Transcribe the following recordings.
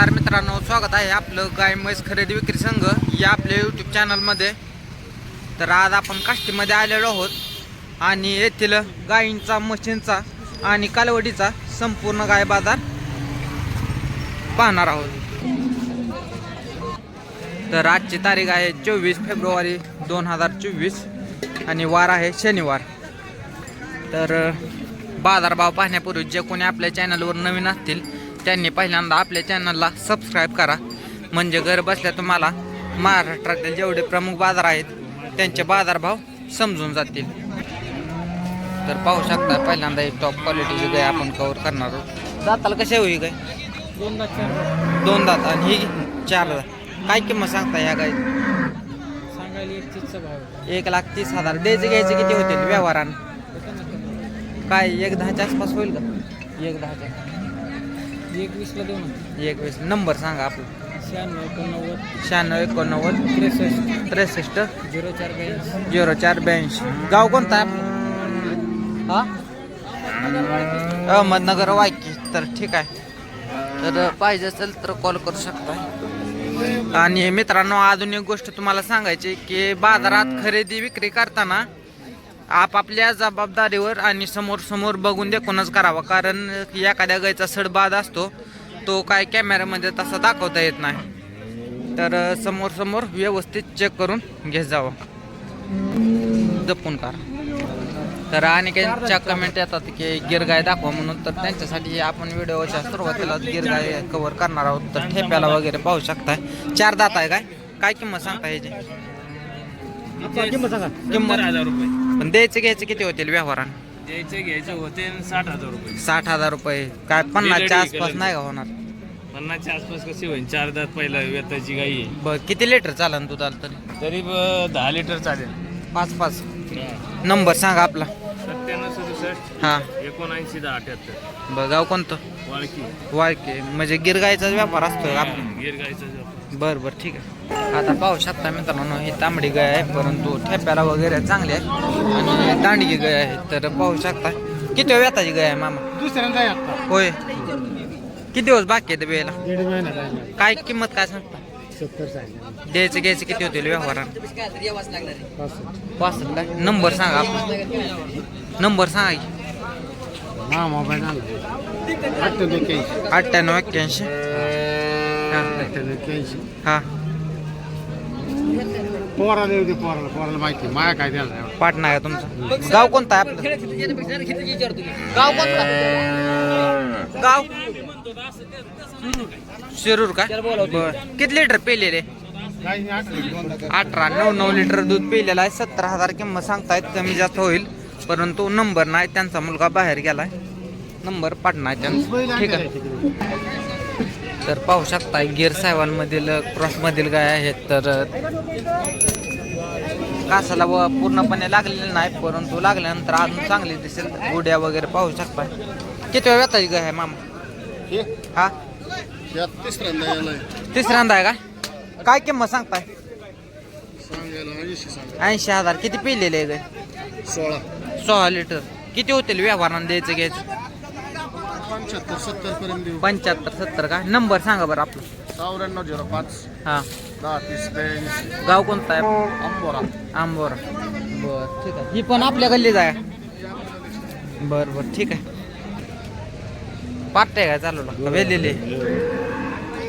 नमस्कार मित्रांनो स्वागत आहे आपलं गाय म्हैस खरेदी विक्री संघ या आपल्या यूट्यूब चॅनलमध्ये तर आज आपण काष्टीमध्ये आलेलो आहोत आणि येथील गायींचा म्हशींचा आणि कालवडीचा संपूर्ण गाय बाजार पाहणार आहोत. तर आजची तारीख आहे चोवीस फेब्रुवारी दोन हजार चोवीस आणि वार आहे शनिवार. तर बाजारभाव पाहण्यापूर्वी जे कोणी आपल्या चॅनलवर नवीन असतील त्यांनी पहिल्यांदा आपल्या चॅनलला सबस्क्राईब करा. म्हणजे घर बसल्या तुम्हाला महाराष्ट्रातील जेवढे प्रमुख बाजार आहेत त्यांचे बाजारभाव समजून जातील. तर पाहू शकता पहिल्यांदा एक टॉप क्वालिटीची गाय आपण कव्हर करणार आहोत. दाताला कसे होई गाय दोनदा चार दोन दात आणि ही चार दात. काय किंमत सांगता या गाय सांगायला एक लाख तीस हजार. द्यायचे घ्यायचे किती होतील व्यवहारानं. काय एक दहाच्या आसपास होईल का? एक दहाच्या. एक वीसला दोन होते. एक वीस नंबर सांगा आपला. शहाण्णव एकोणनव्वद. शहाण्णव एकोणनव्वद. त्रेसष्ट. त्रेसष्ट. झिरो चार ब्याऐंशी. झिरो चार ब्याऐंशी. गाव कोणतं आहे आपलं? हा? अहमदनगर वायकी. तर ठीक आहे. तर पाहिजे असेल तर कॉल करू शकता. आणि मित्रांनो अजून एक गोष्ट तुम्हाला सांगायची की बाजारात खरेदी विक्री करताना आपापल्या जबाबदारीवर आणि समोर समोर बघून देखूनच करावा. कारण एखाद्या गायचा सडबाद असतो तो काय कॅमेऱ्यामध्ये तसा दाखवता येत नाही. तर समोर समोर व्यवस्थित चेक करून घेत जावं. जपून करा. तर आणि त्यांच्या कमेंट येतात की गिरगाय दाखवा म्हणून. तर त्यांच्यासाठी आपण व्हिडिओच्या सुरुवातीला गिरगाय कव्हर करणार आहोत. तर ठेप्याला वगैरे पाहू शकताय. चार दात आहे काय? काय किंमत सांगता याची किंमत सांगा. किंमत? हजार रुपये. पण द्यायचे घ्यायचे किती होतील व्यवहारानं? द्यायचे घ्यायचे होते न साठ हजार रुपये. साठ हजार रुपये. काय पन्नासच्या आसपास नाही का होणार? पन्नासच्या आसपास कशी होईल? चार दात पहिला वेताची गाई आहे. बर किती लिटर चालन तू चाल तरी? तरी ब- दहा लिटर चालेल. पाच पाच. नंबर सांगा आपला. सत्त्याण्णव सदुसष्ट हा. एकोणऐंशी दहा अठ्याहत्तर. बर गाव कोणतं? वाळकी. वाळके. म्हणजे गिरगायचा व्यापार असतो का आपला? गिर गाईचा जप. बर बर ठीक आहे. आता पाहू शकता मित्रांनो ही तांबडी गाय आहे परंतु ठेप्याला वगैरे चांगली आहे आणि दांडगी गाय आहे. तर पाहू शकता किती वेताची गाय आहे मामा? दुसऱ्यांदा आहे आता. होय. किती दिवस बाकी आहेत वेळेला दीड महिना जायला काय किंमत काय सांगता? सत्तर सांगितलं. द्यायचं घ्यायचं किती होतील व्यवहारानं पासष्ट. पासष्ट काय नंबर सांगा आपला. नंबर सांगा की. हा मोबाईल आला. अठ्ठ्याण्णव एक्क्याऐंशी. अठ्ठ्याण्णव एक्क्याऐंशी. हां अठ्ठ्याण्णव एक्क्याऐंशी. हां. पोराला येऊ दे पोराला. पोराला माहिती. माया काय द्यायला नाही. पाटणा आहे तुमचं. गाव कोणतं आहे आपलं? गाव कोणतं? गाव? शिरूर का? बर. किती लिटर पेले रे? काही नाही, आठवलं. अठरा नऊ नऊ लिटर दूध पिलेलं आहे. सत्तर हजार किंमत सांगतायत. कमी जास्त होईल. परंतु नंबर नाही. त्यांचा मुलगा बाहेर गेलाय. नंबर पाटणा आहे त्यांचा. ठीक आहे. तर पाहू शकता गिर साहेबांमधील क्रॉसमधील गाय आहेत तर कासाला व पूर्णपणे लागलेली नाही परंतु लागल्यानंतर अजून चांगली दिसेल. उड्या वगैरे पाहू शकता. किती वेळ वेताची गाय आहे मामा? हा? तिसऱ्यांदा आहे. का? काय किंमत सांगताय? ऐंशी हजार. किती पिलेले आहे गाय? सोळा. सोळा लिटर. किती होतील व्यवहारानं द्यायचं घ्यायचं? पंच्याहत्तर सत्तर पर्यंत देऊ. पंच्याहत्तर सत्तर का? नंबर सांगा बरं आपलं. चौऱ्याण्णव झिरो पाच. हां. दहा तीस ब्याऐंशी. गाव कोणतं आहे? अंबोरा. आंबोरा बर ठीक आहे. ही पण आपल्या गल्लीच आहे. बर बर ठीक आहे. पाट्टे काय चालू वेलेले.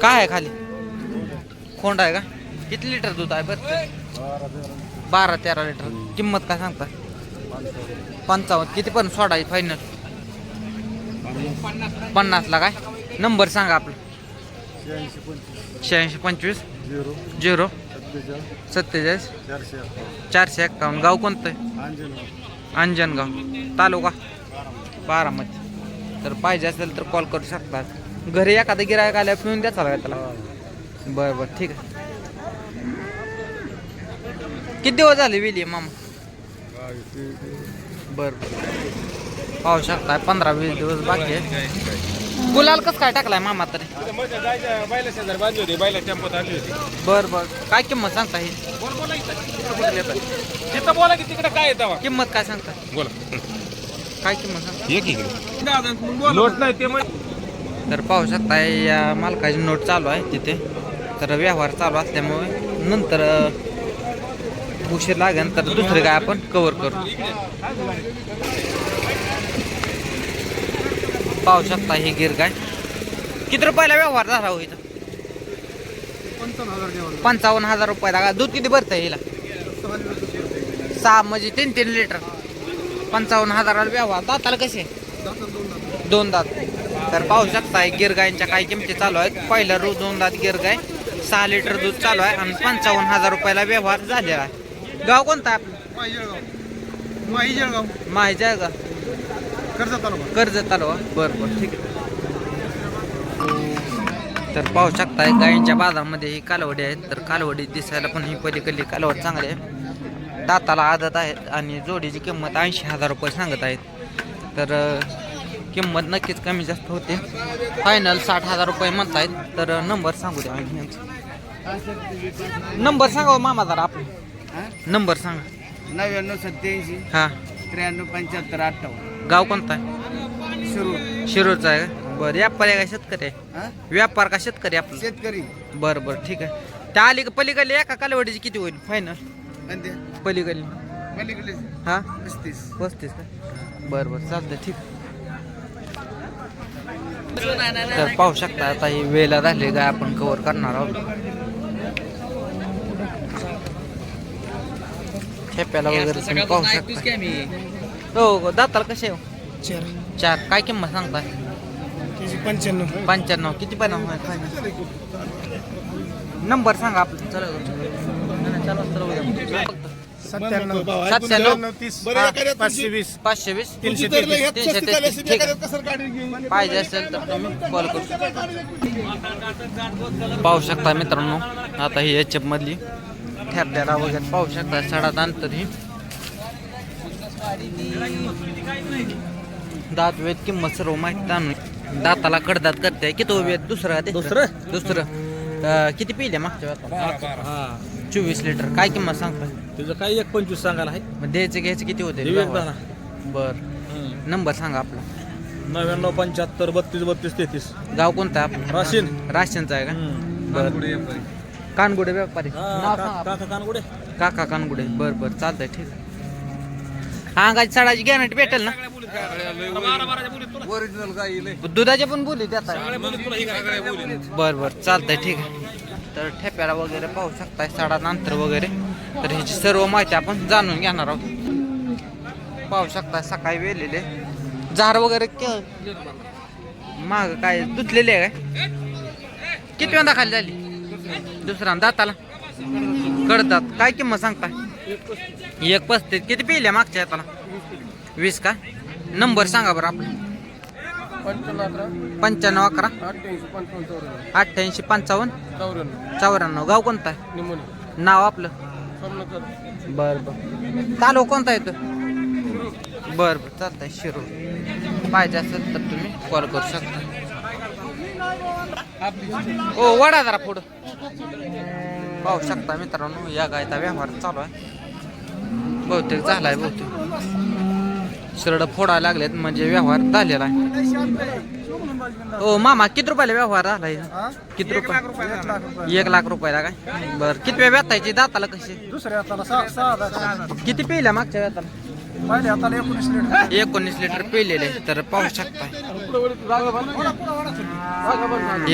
काय आहे खाली? खोंड आहे का? किती लिटर दूध आहे बरं बारा तेरा लिटर. किंमत काय सांगता? पंचावन्न. किती पण सोडायची फायनल पन्नासला काय? नंबर सांगा आपला. शहाऐंशी पंचवीस. झिरो. सत्तेचाळीस. चारशे एक्कावन्न. गाव कोणतं? आहे अंजनगाव. अंजनगाव. तालुका? बारामती. तर पाहिजे असेल तर कॉल करू शकतात घरी एखादं गिरायक आल्या पिऊन द्या चालू त्याला. बरं बरं. ठीक आहे. किती दिवस झाले विली मामा? बरं बरं. पाहू शकताय पंधरा वीस दिवस बाकी आहे. गुलाल कसं काय टाकलाय मामा तरी? बरं बरं. काय किंमत सांगता ही? बोल की तिकडे काय येतं किंमत काय सांगता? बोला काय किंमत सांगता? लोट नाही ते तर पाहू शकता या मालकाची नोट चालू आहे तिथे. तर व्यवहार चालू असल्यामुळे नंतर उशीर लागेल. तर दुसरे काय आपण कव्हर करू. पाहू शकता ही गिर काय किती रुपयाला व्यवहार झाला हो इथं? पंचावन्न हजार रुपयाला का दूध किती भरतं हिला? सहा म्हणजे तीन तीन लिटर. पंचावन्न हजाराला व्यवहार. दाताला कसे? दोन दात. तर पाहू शकता गिर गायींच्या काही किमती चालू आहेत. पहिलं रोज दोन दात गिर गाय सहा लिटर दूध चालू आहे आणि पंचावन्न हजार रुपयाला व्यवहार झालेला आहे. गाव कोणता आहे आपलं? माही जळगाव. माहिती आहे कर्ज तालुका. बरं बरं ठीक आहे. तर पाहू शकताय गायींच्या बाजारामध्ये ही कालवडी आहेत. तर कालवडी दिसायला पण ही पलीकडली कालवड चांगली आहे. दाताला आदत आहेत आणि जोडीची किंमत ऐंशी हजार रुपये सांगत आहेत. तर किंमत नक्कीच कमी जास्त होते. फायनल साठ हजार रुपये म्हणतायत. तर नंबर सांगू द्या यांचा. नंबर सांगा हो मामा जरा आपला. नंबर सांगा. नव्याण्णव सत्याऐंशी हां. त्र्याण्णव पंच्याहत्तर अठ्ठावन्न. गाव कोणता? आहे सुरू शिरूरचा आहे का? बरं व्यापार आहे का शेतकरी आहे? हा? व्यापार का शेतकरी आपलं? शेतकरी. बरं बरं ठीक आहे. त्या अली पलीकडली? एका कालवडीची किती होईल? फायनल पलीकडली. पलीकडे हा? पस्तीस. पस्तीस का? बरं बरं चालतं ठीक. तर पाहू शकता आता ही वेला झाली गाय आपण कव्हर करणार आहोत. ठेप्याला वगैरे तुम्ही पाहू शकता. हो हो, दाताला कसे हो चार. चार. काय किंमत सांगताय? पंच्याण्णव. पंच्याण्णव. किती पण नंबर सांगा आपलं. चला चालू. चला सत्त्याण्णव. सत्त्याण्णव तीस. पाचशे वीस. पाचशे वीस? तीनशे तीनशे तेहतीस. ठीक आहे. पाहिजे असेल तर तुम्ही कॉल करू शकता. पाहू शकता मित्रांनो आता ही एच एफ मधली ठरलेला वगैरे पाहू शकता. सडात अंतर ही दात वेद किंमत सर्व माहिती आणून दाताला कडदात करते. किती वेद दुसरं? दुसरं? दुसरं. किती पिले मागच्या वेळेला? हा चोवीस लिटर. काय किंमत सांगताय तुझं काय एक पंचवीस सांगायला आहे? मग द्यायचं घ्यायचं किती होते? हे. बर. नंबर सांगा आपला. नव्याण्णव पंच्याहत्तर बत्तीस बत्तीस तेहतीस. गाव कोणतं आहे आपलं? राशीन. राशनचं आहे का? बर. कानगुडे व्यापारी. काका कानगुडे. काका कानगुडे. बर बर. चालतंय ठीक आहे. अंगाची सडाची गॅरंटी भेटेल ना? ओरिजिनल गाई दुधाचे पण बोली देता बर बर चालतंय ठीक आहे. तर ठेप्याला वगैरे पाहू शकताय सडा नंतर वगैरे. तर ह्याची सर्व माहिती आपण जाणून घेणार आहोत. पाहू शकताय सकाळी वेलेले. झाड वगैरे माग काय दुधलेले आहे काय? किती वेळा खाली झाली? दुसरा दाताला? कडतात काय किंमत सांगताय? एक पस्तीस. किती पिल्या मागच्या हाताला वीस का? नंबर सांगा बरं आपला. पंच्याण्णव अकरा. अठ्ठ्याऐंशी पंचावन्न चौऱ्याण्णव. गाव कोणता आहे? नाव आपलं? बर बर. तालुका कोणता येतो बर बर. चालतंय शिरू पाहिजे असेल तर तुम्ही कॉल करू शकता. ओ वडा जरा पुढं. पाहू शकता मित्रांनो या गायचा व्यवहार चालू आहे. बहुतेक झालाय बहुतेक. सरळ फोडायला लागलेत म्हणजे व्यवहार झालेला आहे. ओ मामा किती रुपयाला व्यवहार झालाय? किती रुपये? एक लाख रुपयाला काय? बर किती वेळ व्यथायची? दाताला कशी? दुसऱ्या किती पिल्या मागच्या हाताला एकोणीस लिटर. एकोणीस लिटर पिलेले तर पाहू शकता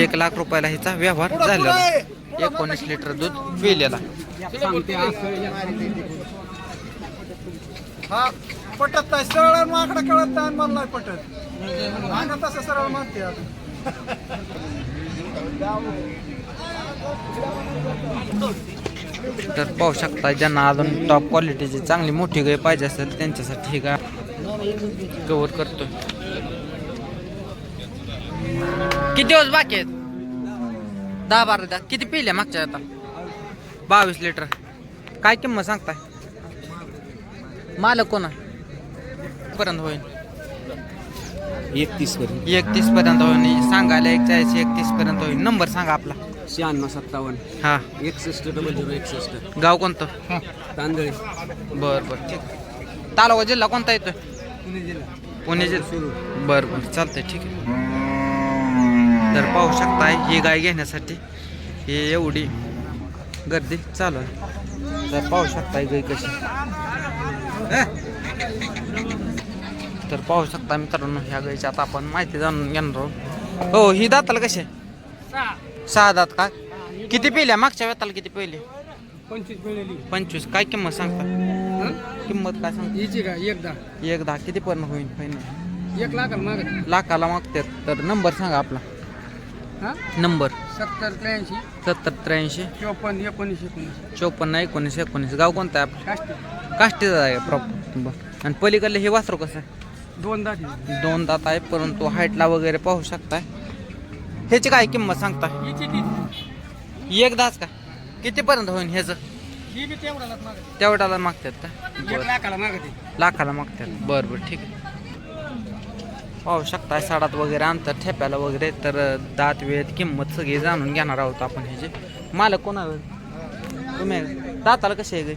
एक लाख रुपयाला हिचा व्यवहार झालेला. एकोणीस लिटर दूध पिलेला. हा पटत नाही. सरळ माकडं कळत नाही मला नाही पटत. अंगा तसं सरळ मागते आता तर पाहू शकता ज्यांना अजून टॉप क्वालिटीची चांगली मोठी गाय पाहिजे असेल त्यांच्यासाठी ही गाय करतो करतोय. किती दिवस बाकी आहेत? दहा बारा दहा किती पिल्या मागच्या आता? बावीस लिटर. काय किंमत सांगताय? मालक कोणा पर्यंत होईल. एकतीस पर्यंत. एकतीस पर्यंत होईल. सांगायला एक चाळीस एकतीस पर्यंत होईल. नंबर सांगा आपला. शहाण्णव सत्तावन्न. हा. एकसष्ट डबल झिरो एकसष्ट. गाव कोणतं? तांदळे. बर बर. ठीक. तालुका जिल्हा कोणता येतोय? पुणे जिल्हा. पुणे जिल्हा. बर बर. चालतंय ठीक आहे. तर पाहू शकताय ही गाय घेण्यासाठी ही एवढी गर्दी चालू आहे. तर पाहू शकताय गाय कशी. तर पाहू शकता मित्रांनो ह्या गायची आता आपण माहिती जाणून घेणार आहोत. हो ही दाताला कशी सहा. दात का? किती पिल्या? मागच्या वेताला किती पहिले पंचवीस मिळाली पंचवीस. काय किंमत सांगता? किंमत काय सांगता? हिची का? एकदा एकदा किती पर्यंत होईल फायनल एक लाख मागत लाखाला मागतात. तर नंबर सांगा आपला. नंबर. सत्तर त्र्याऐंशी. सत्तर त्र्याऐंशी. चोपन्न एकोणीस एकोणीस. चोपन्न एकोणीस एकोणीस. गाव कोणतं आहे काष्टी. आपलं काष्टीचं आहे प्रॉपर बरं. आणि पलीकडले हे वासरू कसं आहे? दोन दाटी दोन दात आहे परंतु हाईटला वगैरे पाहू शकताय. ह्याची काय किंमत सांगता हिची ती एकदाच का? कितीपर्यंत होईल ह्याचं? ही बी तेवढ्यालाच मागत. तेवढ्याला मागतात का? एक लाखाला मागते. लाखाला मागतात. बरं बरं ठीक आहे. पाहू शकता साडात वगैरे अंतर ठेप्याला वगैरे. तर दात वेळ किंमत सगळी जाणून घेणार आहोत आपण ह्याचे मालक कोण आहे तुम्ही? आहे? दाताला कसे आहे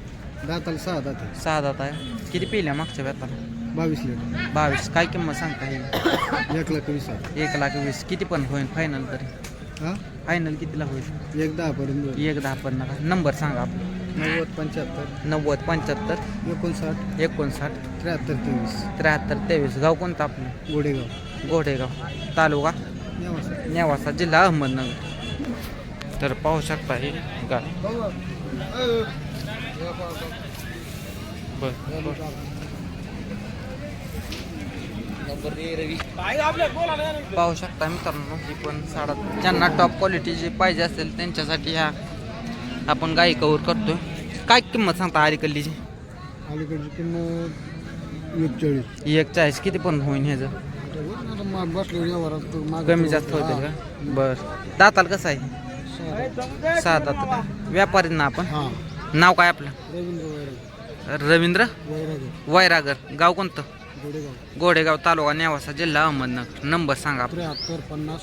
दाताला सहा दात सहा दात आहे. किती पिल्या मागच्या व्याताला बावीस लिटर. बावीस. काय किंमत सांगता हे एक लाख वीस हजार. एक लाख वीस. किती पण होईल फायनल तरी. हा? फायनल कितीला होईल? एक दहा पर्यंत एक दहा पन्नास नंबर सांगा आपला. नव्वद पंच्याहत्तर. नव्वद पंच्याहत्तर. एकोणसाठ. एकोणसाठ. त्र्याहत्तर तेवीस. त्र्याहत्तर तेवीस. गाव कोणतं आपलं? गोडेगाव गोडेगाव तालुका? नेवासा. नेवासा. जिल्हा अहमदनगर. तर पाहू शकता हे गाय बर. पाहू शकता मित्रांनो ही पण साडा ज्यांना टॉप क्वालिटीची पाहिजे असेल त्यांच्यासाठी ह्या आपण गाई कवर करतोय. काय किंमत सांगता अलीकडलीची अलीकडची किंमत एकचाळीस. एक चाळीस किती पण होईल ह्याचं कमी जास्त होतील का? बर. दाताल कसं आहे? सहा दात व्यापारी ना आपण? हा. नाव काय आपलं? रवींद्र वैराग रवींद्र? वैराग वैरागर. गाव कोणतं? गोडेगाव. गोडेगाव तालुका नेवासा जिल्हा अहमदनगर. नंबर सांगा त्र्याहत्तर पन्नास.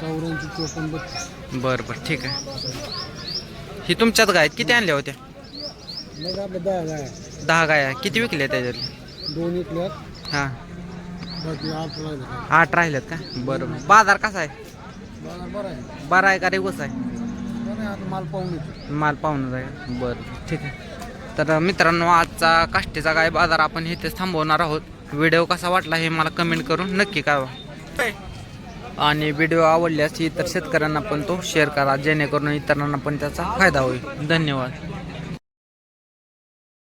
चौऱ्याऐंशी चोपन्न बत्तीस. बरं बरं ठीक आहे. ही तुमच्यात गाय किती आणल्या होत्या? मग दहा गाय दहा गाया किती विकल्या त्याच्यातल्या दोन इकल्यात हां. बाकी आठ राहिले आठ राहिल्यात का? बरं बरं. बाजार कसा आहे? बाजार बरं आहे. बरा आहे का? रेगोस आहे? बरं आहे, आता माल पाहून येतो. माल पाहून आहे बरं. ठीक आहे. तर मित्रांनो आजचा काष्टीचा गाय बाजार आपण इथेच थांबवणार आहोत. व्हिडिओ कसा वाटला हे मला कमेंट करून नक्की कळवा. आणि व्हिडिओ आवडल्यास इतर शेतकऱ्यांना पण तो शेअर करा जेणेकरून इतरांना पण त्याचा फायदा होईल. धन्यवाद.